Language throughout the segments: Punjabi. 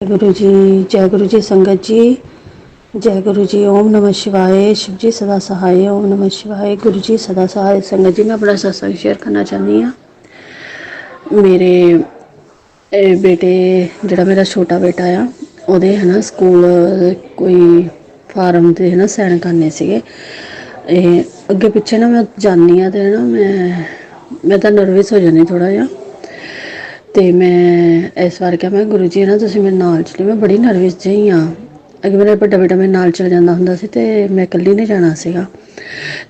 ਗੁਰੂ ਜੀ ਜੈ ਗੁਰੂ ਜੀ ਸੰਗਤ ਜੀ, ਜੈ ਗੁਰੂ ਜੀ ਓਮ ਨਮঃ ਸ਼ਿਵਾਏ ਸ਼ਿਵ ਜੀ ਸਦਾ ਸਹਾਏ, ਓਮ ਨਮঃ ਸ਼ਿਵਾਏ ਗੁਰੂ ਜੀ ਸਦਾ ਸਹਾਏ। ਸੰਗਤ ਜੀ, ਮੈਂ ਆਪਣਾ ਸਤਸੰਗ ਸ਼ੇਅਰ ਕਰਨਾ ਚਾਹੁੰਦੀ ਹਾਂ। ਮੇਰੇ ਬੇਟੇ, ਜਿਹੜਾ ਮੇਰਾ ਛੋਟਾ ਬੇਟਾ ਆ, ਉਹਦੇ ਹਨਾ ਸਕੂਲ ਕੋਈ ਫਾਰਮ ਤੇ ਹਨਾ ਸਾਈਨ ਕਰਨੇ ਸੀਗੇ। ਇਹ ਅੱਗੇ ਪਿੱਛੇ ਨਾ ਮੈਂ ਜਾਂਦੀ ਆ ਤੇ ਨਾ ਮੈਂ ਮੈਂ ਤਾਂ ਨਰਵਸ ਹੋ ਜਾਂਦੀ ਥੋੜਾ ਜਿਹਾ। ਤੇ ਮੈਂ ਇਸ ਵਾਰ ਕਿਹਾ, ਮੈਂ ਗੁਰੂ ਜੀ, ਨਾ ਤੁਸੀਂ ਮੇਰੇ ਨਾਲ ਚਲੇ ਮੈਂ ਬੜੀ ਨਰਵਸ ਜਿਹੀ ਆ ਅੱਗੇ ਮੇਰਾ ਵੱਡਾ ਬੇਟਾ ਮੇਰੇ ਨਾਲ ਚਲ ਜਾਂਦਾ ਹੁੰਦਾ ਸੀ ਤੇ ਮੈਂ ਇਕੱਲੀ ਨੇ ਜਾਣਾ ਸੀਗਾ।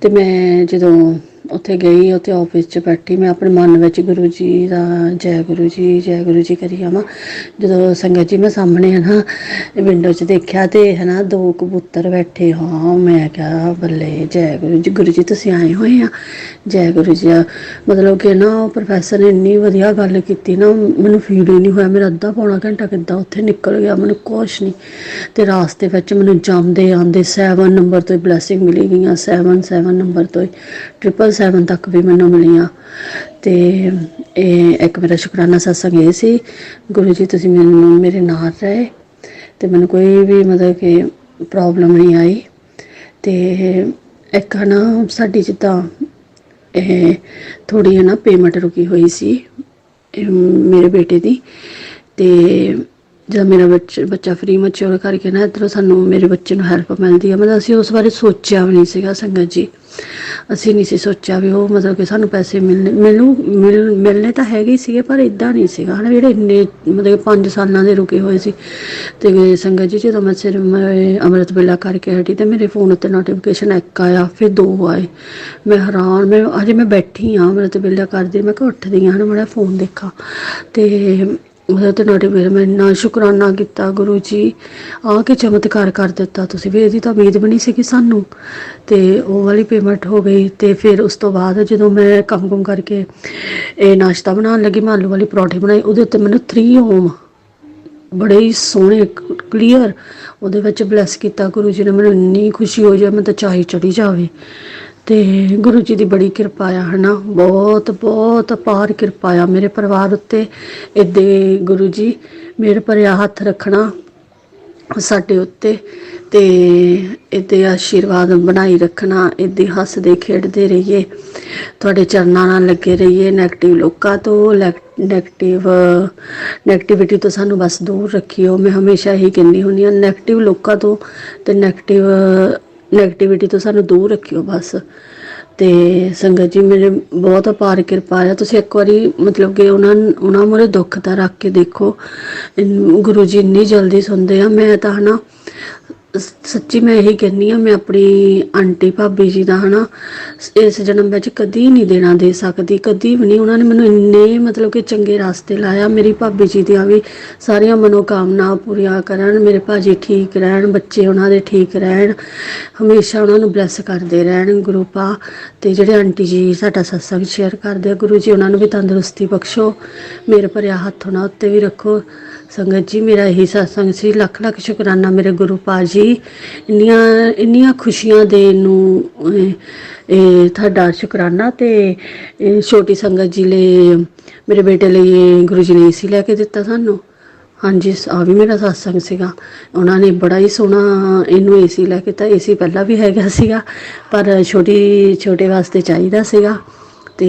ਤੇ ਮੈਂ ਜਦੋਂ ਉੱਥੇ ਗਈ, ਉੱਥੇ ਆਫਿਸ 'ਚ ਬੈਠੀ। ਮੈਂ ਆਪਣੇ ਮਨ ਵਿੱਚ ਗੁਰੂ ਜੀ ਦਾ ਜੈ ਗੁਰੂ ਜੀ, ਜੈ ਗੁਰੂ ਜੀ ਕਰੀ ਜਾਵਾਂ ਜਦੋਂ ਸੰਗਤ ਜੀ ਮੈਂ ਸਾਹਮਣੇ ਹੈ ਨਾ ਵਿੰਡੋ 'ਚ ਦੇਖਿਆ ਤੇ ਹੈ ਨਾ ਦੋ ਕਬੂਤਰ ਬੈਠੇ। ਹਾਂ, ਮੈਂ ਕਿਹਾ, ਬੱਲੇ, ਜੈ ਗੁਰੂ ਜੀ ਗੁਰੂ ਜੀ, ਤੁਸੀਂ ਆਏ ਹੋਏ ਆ। ਜੈ ਗੁਰੂ ਜੀ ਆ। ਮਤਲਬ ਕਿ ਨਾ, ਉਹ ਪ੍ਰੋਫੈਸਰ ਨੇ ਇੰਨੀ ਵਧੀਆ ਗੱਲ ਕੀਤੀ ਨਾ, ਮੈਨੂੰ ਫੀਲ ਹੀ ਨਹੀਂ ਹੋਇਆ। ਮੇਰਾ ਅੱਧਾ ਪੌਣਾ ਘੰਟਾ ਕਿੱਦਾਂ ਉੱਥੇ ਨਿਕਲ ਗਿਆ, ਮੈਨੂੰ ਕੁਛ ਨਹੀਂ। ਤੇ ਰਾਸਤੇ ਵਿੱਚ ਮੈਨੂੰ ਜਾਂਦੇ ਆਂਦੇ 7 ਨੰਬਰ ਤੋਂ ਬਲੇਸਿੰਗ ਮਿਲੀ ਗਈਆਂ 7 7 ਨੰਬਰ ਤੋਂ ਹੀ। ਟ੍ਰਿਪਲ 7 ਤੱਕ ਵੀ ਮੈਨੂੰ ਮਿਲੀਆਂ। ਤੇ ਇਹ ਇੱਕ ਮੇਰਾ ਸ਼ੁਕਰਾਨਾ ਸਤਸੰਗ ਇਹ ਸੀ, ਗੁਰੂ ਜੀ, ਤੁਸੀਂ ਮੈਨੂੰ ਮੇਰੇ ਨਾਲ ਰਹੇ। ਤੇ ਮੈਨੂੰ ਕੋਈ ਵੀ ਮਤਲਬ ਕਿ ਪ੍ਰੋਬਲਮ ਨਹੀਂ ਆਈ। ਤੇ ਇੱਕ ਨਾ ਸਾਡੀ ਜਿੱਦਾਂ ਇਹ ਥੋੜੀ ਹੈ ਨਾ ਪੇਮੈਂਟ ਰੁਕੀ ਹੋਈ ਸੀ ਮੇਰੇ ਬੇਟੇ ਦੀ। ਤੇ ਜਦ ਮੇਰਾ ਬੱਚ- ਬੱਚਾ ਫ੍ਰੀ ਮੈਚੁਰ ਕਰਕੇ ਨਾ, ਇੱਧਰੋਂ ਸਾਨੂੰ ਮੇਰੇ ਬੱਚੇ ਨੂੰ ਹੈਲਪ ਮਿਲਦੀ ਹੈ ਮਤਲਬ ਅਸੀਂ ਉਸ ਬਾਰੇ ਸੋਚਿਆ ਵੀ ਨਹੀਂ ਸੀਗਾ ਸੰਗਤ ਜੀ। ਅਸੀਂ ਨਹੀਂ ਸੀ ਸੋਚਿਆ ਵੀ ਉਹ ਮਤਲਬ ਕਿ ਸਾਨੂੰ ਪੈਸੇ ਮਿਲਣੇ ਮਿਲੂ, ਮਿਲ ਮਿਲਣੇ ਤਾਂ ਹੈਗੇ ਹੀ ਸੀਗੇ, ਪਰ ਇਦਾਂ ਨਹੀਂ ਸੀਗਾ। ਹਨਾ, ਜਿਹੜੇ ਇੰਨੇ ਮਤਲਬ 5 ਸਾਲਾਂ ਦੇ ਰੁਕੇ ਹੋਏ ਸੀ। ਤੇ ਸੰਗਤ ਜੀ, ਜਦੋਂ ਮੈਂ ਸਿਰ, ਮੈਂ ਅੰਮ੍ਰਿਤ ਵੇਲਾ ਕਰਕੇ ਹਟੀ, ਤੇ ਮੇਰੇ ਫੋਨ ਉੱਤੇ ਨੋਟੀਫਿਕੇਸ਼ਨ ਇੱਕ ਆਇਆ, ਫਿਰ ਦੋ ਆਏ। ਮੈਂ ਹੈਰਾਨ, ਮੈਂ ਅਜੇ ਮੈਂ ਬੈਠੀ ਆ ਅੰਮ੍ਰਿਤ ਵੇਲਾ ਕਰਦੀ, ਮੈਂ ਕਿਹਾ ਉੱਠਦੀ ਆ, ਹਨਾ, ਮੈਂ ਫੋਨ ਦੇਖਾ। ਤੇ ਉਹਦਾ ਤੇ ਨੋਟੀਫਿਕੇਸ਼ਨ ਮੈਂ ਇੰਨਾ ਸ਼ੁਕਰਾਨਾ ਕੀਤਾ ਗੁਰੂ ਜੀ ਆ ਕੇ ਚਮਤਕਾਰ ਕਰ ਦਿੱਤਾ ਤੁਸੀਂ। ਵੀ ਇਹਦੀ ਤਾਂ ਉਮੀਦ ਬਣੀ ਨਹੀਂ ਸੀ ਕਿ ਸਾਨੂੰ ਤੇ ਉਹ ਵਾਲੀ ਪੇਮੈਂਟ ਹੋ ਗਈ ਤੇ ਫਿਰ ਉਸ ਤੋਂ ਬਾਅਦ ਜਦੋਂ ਮੈਂ ਕੰਮ ਕੰਮ ਕਰਕੇ ਇਹ ਨਾਸ਼ਤਾ ਬਣਾਉਣ ਲੱਗੀ, ਮੈਂ ਆਲੂ ਵਾਲੀ ਪਰੌਂਠੀ ਬਣਾਈ, ਉਹਦੇ ਉੱਤੇ ਮੈਨੂੰ 3 ਓਮ ਬੜੇ ਹੀ ਸੋਹਣੇ ਕਲੀਅਰ ਉਹਦੇ ਵਿੱਚ ਬਲੈਸ ਕੀਤਾ ਗੁਰੂ ਜੀ ਨੇ। ਮੈਨੂੰ ਇੰਨੀ ਖੁਸ਼ੀ ਹੋ ਜਾਏ ਮੈਂ ਤਾਂ ਚਾਹੀ ਚੜੀ ਜਾਵੇ। ਤੇ ਗੁਰੂ ਜੀ ਦੀ ਬੜੀ ਕਿਰਪਾ ਆ, ਹਨਾ? ਬਹੁਤ ਬਹੁਤ ਪਾਰ ਕਿਰਪਾ ਆ ਮੇਰੇ ਪਰਿਵਾਰ ਉੱਤੇ। ਇਹਦੇ ਗੁਰੂ ਜੀ, ਮੇਰੇ ਪਰਿਆ ਹੱਥ ਰੱਖਣਾ ਸਾਡੇ ਉੱਤੇ ਤੇ ਇਹਦੇ ਆਸ਼ੀਰਵਾਦ ਬਣਾਈ ਰੱਖਣਾ ਇਹਦੇ ਹੱਸਦੇ ਖੇਡਦੇ ਰਹੀਏ। ਤੁਹਾਡੇ ਚਰਨਾਂ ਨਾਲ ਲੱਗੇ ਰਹੀਏ 네ਗੇਟਿਵ ਲੋਕਾਂ ਤੋਂ 네ਗੇਟਿਵ 네ਗੇਟਿਵਿਟੀ ਤੋਂ ਸਾਨੂੰ ਬਸ ਦੂਰ ਰੱਖਿਓ। ਮੈਂ ਹਮੇਸ਼ਾ ਹੀ ਕਹਿੰਦੀ ਹੁੰਦੀ ਹਾਂ 네ਗੇਟਿਵ ਲੋਕਾਂ ਤੋਂ ਤੇ 네ਗੇਟਿਵ 네ਗੇਟਿਵਿਟੀ ਤੋਂ ਸਾਨੂੰ ਦੂਰ ਰੱਖਿਓ ਬਸ। ਤੇ ਸੰਗਤ ਜੀ, ਮੇਰੇ ਬਹੁਤ ਅਪਾਰ ਕਿਰਪਾ ਆ। ਤੁਸੀਂ ਇੱਕ ਵਾਰੀ ਮਤਲਬ ਕਿ ਉਹਨਾਂ ਉਹਨਾਂ ਮੂਹਰੇ ਦੁੱਖ ਦਾ ਰੱਖ ਕੇ ਦੇਖੋ। ਗੁਰੂ ਜੀ ਇੰਨੀ ਜਲਦੀ ਸੁਣਦੇ ਆ। ਮੈਂ ਤਾਂ ਹਨਾ ਸ- ਸੱਚੀ ਮੈਂ ਇਹੀ ਕਹਿੰਨੀ ਆ ਮੈਂ ਆਪਣੀ ਆਂਟੀ ਭਾਬੀ ਜੀ ਦਾ ਹਨਾ ਇਸ ਜਨਮ ਵਿੱਚ ਕਦੀ ਨਹੀਂ ਦੇਣਾ ਦੇ ਸਕਦੀ, ਕਦੀ ਵੀ ਨਹੀਂ। ਉਹਨਾਂ ਨੇ ਮੈਨੂੰ ਇੰਨੇ ਮਤਲਬ ਕਿ ਚੰਗੇ ਰਾਸਤੇ ਲਾਇਆ, ਮੇਰੀ ਭਾਬੀ ਜੀ ਦੀਆਂ ਵੀ ਸਾਰੀਆਂ ਮਨੋਕਾਮਨਾ ਪੂਰੀਆਂ ਕਰਨ, ਮੇਰੇ ਭਾਜੀ ਠੀਕ ਰਹਿਣ, ਬੱਚੇ ਉਹਨਾਂ ਦੇ ਠੀਕ ਰਹਿਣ, ਹਮੇਸ਼ਾ ਉਹਨਾਂ ਨੂੰ ਬਲੈਸ ਕਰਦੇ ਰਹਿਣ, ਗੁਰੂ ਪਾ, ਤੇ ਜਿਹੜੇ ਆਂਟੀ ਜੀ ਸਾਡਾ ਸਤਸੰਗ ਸ਼ੇਅਰ ਕਰਦੇ ਆ, ਗੁਰੂ ਜੀ ਉਹਨਾਂ ਨੂੰ ਵੀ ਤੰਦਰੁਸਤੀ ਬਖਸ਼ੋ, ਮੇਰੇ ਭਰਿਆ ਹੱਥ ਉਹਨਾਂ ਉੱਤੇ ਵੀ ਰੱਖੋ। ਸੰਗਤ ਜੀ, ਮੇਰਾ ਇਹੀ ਸਤਸੰਗ ਸੀ। ਲੱਖ ਲੱਖ ਸ਼ੁਕਰਾਨਾ ਮੇਰੇ ਗੁਰੂ ਪਾ ਜੀ। ਇੰਨੀਆਂ ਇੰਨੀਆਂ ਖੁਸ਼ੀਆਂ ਦੇ ਨੂੰ, ਇਹ ਤੁਹਾਡਾ ਸ਼ੁਕਰਾਨਾ ਤੇ ਛੋਟੀ ਸੰਗਤ ਜੀ ਲਈ, ਮੇਰੇ ਬੇਟੇ ਲਈ ਗੁਰੂ ਜੀ ਨੇ ਸੀ ਲੈ ਕੇ ਦਿੱਤਾ ਸਾਨੂੰ। ਹਾਂਜੀ ਆ ਵੀ ਮੇਰਾ ਸਤਸੰਗ ਸੀਗਾ। ਉਹਨਾਂ ਨੇ ਬੜਾ ਹੀ ਸੋਹਣਾ ਇਹਨੂੰ ਏਸੀ ਲੈ ਕੇ ਤਾਂ ਏਸੀ ਪਹਿਲਾਂ ਵੀ ਹੈਗਾ ਸੀਗਾ, ਪਰ ਛੋਟੀ, ਛੋਟੇ ਵਾਸਤੇ ਚਾਹੀਦਾ ਸੀਗਾ। ਤੇ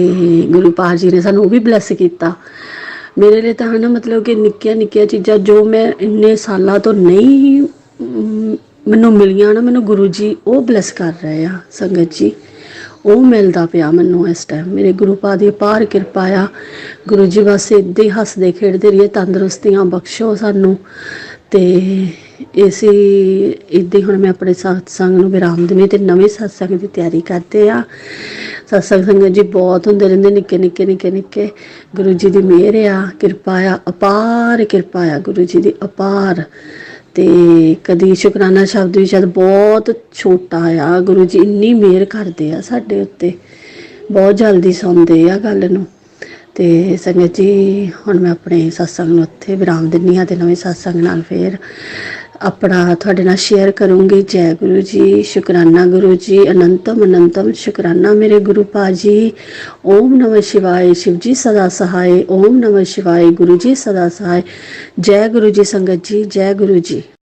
ਗੁਰੂ ਪਾਲ ਜੀ ਨੇ ਸਾਨੂੰ ਉਹ ਵੀ ਬਲੈਸ ਕੀਤਾ। ਮੇਰੇ ਲਈ ਤਾਂ ਹਨਾ ਮਤਲਬ ਕਿ ਨਿੱਕੀਆਂ ਨਿੱਕੀਆਂ ਚੀਜ਼ਾਂ ਜੋ ਮੈਂ ਇੰਨੇ ਸਾਲਾਂ ਤੋਂ ਨਹੀਂ ਮੈਨੂੰ ਮਿਲੀਆਂ ਨਾ ਮੈਨੂੰ ਗੁਰੂ ਜੀ ਉਹ ਬਲੈਸ ਕਰ ਰਹੇ ਆ, ਸੰਗਤ ਜੀ। ਉਹ ਮਿਲਦਾ ਪਿਆ ਮੈਨੂੰ ਇਸ ਟਾਈਮ ਮੇਰੇ ਗੁਰੂ ਪਾ ਦੀ ਅਪਾਰ ਕਿਰਪਾ ਆ। ਗੁਰੂ ਜੀ ਬਸ ਇੱਦਾਂ ਹੀ ਹੱਸਦੇ ਖੇਡਦੇ ਰਹੀਏ, ਤੰਦਰੁਸਤੀਆਂ ਬਖਸ਼ੋ ਸਾਨੂੰ। ਤੇ ਇਸੇ ਇਦਾਂ ਹੁਣ ਮੈਂ ਆਪਣੇ ਸਤਸੰਗ ਨੂੰ ਵਿਰਾਮ ਦੇਣੀ ਤੇ ਨਵੇਂ ਸਤਸੰਗ ਦੀ ਤਿਆਰੀ ਕਰਦੇ ਆ ਸਤਸੰਗ ਸੰਗਤ ਜੀ ਬਹੁਤ ਹੁੰਦੇ ਰਹਿੰਦੇ, ਨਿੱਕੇ ਨਿੱਕੇ ਨਿੱਕੇ ਨਿੱਕੇ। ਗੁਰੂ ਜੀ ਦੀ ਮਿਹਰ ਆ, ਕਿਰਪਾ ਆ, ਅਪਾਰ ਕਿਰਪਾ ਆ, ਗੁਰੂ ਜੀ ਦੀ ਅਪਾਰ। ਤੇ ਕਦੀ ਸ਼ੁਕਰਾਨਾ ਸ਼ਬਦ ਵੀ ਸ਼ਾਇਦ ਬਹੁਤ ਛੋਟਾ ਆ। ਗੁਰੂ ਜੀ ਇੰਨੀ ਮਿਹਰ ਕਰਦੇ ਆ ਸਾਡੇ ਉੱਤੇ। ਬਹੁਤ ਜਲਦੀ ਸੁਣਦੇ ਆ ਗੱਲ ਨੂੰ। ਤੇ ਸੰਗਤ ਜੀ, ਹੁਣ ਮੈਂ ਆਪਣੇ ਸਤਸੰਗ ਨੂੰ ਉੱਥੇ ਵਿਰਾਮ ਦਿੰਨੀ ਆ ਤੇ ਨਵੇਂ ਸਤਸੰਗ ਨਾਲ ਫੇਰ ਆਪਣਾ ਤੁਹਾਡੇ ਨਾਲ ਸ਼ੇਅਰ ਕਰੂੰਗੀ। ਜੈ ਗੁਰੂ ਜੀ, ਸ਼ੁਕਰਾਨਾ ਗੁਰੂ ਜੀ, ਅਨੰਤਮ ਅਨੰਤਮ ਸ਼ੁਕਰਾਨਾ ਮੇਰੇ ਗੁਰੂ ਪਾਜੀ ਓਮ ਨਮः ਸ਼ਿਵਾਏ, ਸ਼ਿਵ ਜੀ ਸਦਾ ਸਹਾਏ। ਓਮ ਨਮः ਸ਼ਿਵਾਏ, ਗੁਰੂ ਜੀ ਸਦਾ ਸਹਾਏ। ਜੈ ਗੁਰੂ ਜੀ ਸੰਗਤ ਜੀ, ਜੈ ਗੁਰੂ ਜੀ।